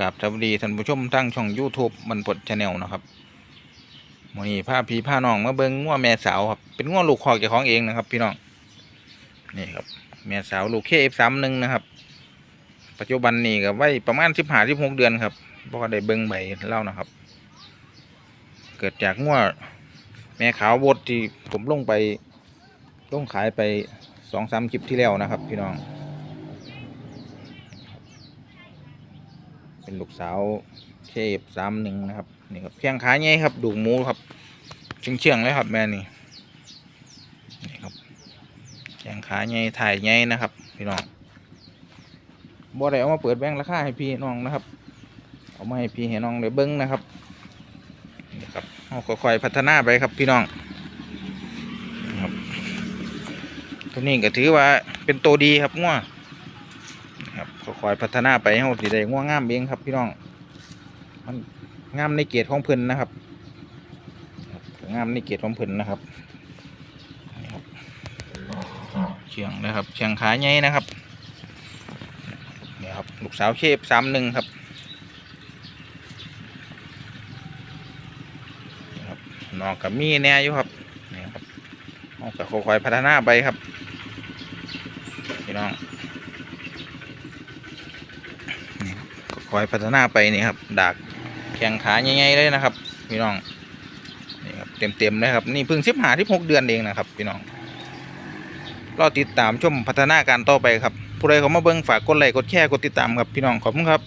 กับสวัสดีท่านผู้ชมทั้งช่อง YouTube มันปลดชาแนลนะครับมื้อนี้พาพี่พาน้องมาเบิ่งงัวแม่สาวครับ เป็นงัวลูกคอกเจ้าของเองนะครับ พี่น้อง นี่ครับ แม่สาวลูก KF31 นะครับ ปัจจุบันนี้ก็ไว้ประมาณ15 16เดือนครับบ่ได้เบิ่งใบเล่านะครับ เกิดจากงัวแม่ขาวบดที่ผมลงไปลงขายไป2-3คลิปที่แล้วนะครับ พี่น้อง เป็นลูกสาวเคฟสามหนึ่งนะครับนี่ครับเพียงขาใหญ่ครับดูหมูครับเชียงเชียงเลยครับแม่นี่นี่ครับเพียงขาใหญ่ถ่ายใหญ่นะครับพี่น้องบ่ได้เอามาเปิดแบงค์ราคาให้พี่น้องนะครับ เอามาให้พี่ให้น้องได้เบิ้งนะครับนี่ครับเอาค่อยๆพัฒนาไปครับพี่น้องครับตัวนี้ก็ถือว่าเป็นตัวดีครับง่ว ครับค่อยพัฒนาไปให้เราสิได้ง่วงงามเองครับพี่น้อง มันงามในเกียรติของเพิ่นนะครับ งามในเกียรติของเพิ่นนะครับเชียงนะครับเชียงขาใหญ่นะครับนี่ครับลูกสาวเชฟสามหนึ่งครับนี่ครับนองกับมีแน่อยู่ครับนี่ครับน้องก็ค่อยๆพัฒนาไปครับพี่น้อง คอยพัฒนาไปนี่ครับดักแข้งขาใหญ่ๆเลยนะครับ พี่น้องนี่ครับเต็มๆเลยครับนี่เพิ่งสิบหาที่หกเดือนเองนะครับ พี่น้องรอติดตามชมพัฒนาการต่อไปครับผู้ใดเขามาเบิ้งฝากกดไลค์กดแชร์กดติดตามครับพี่น้องขอบคุณครับ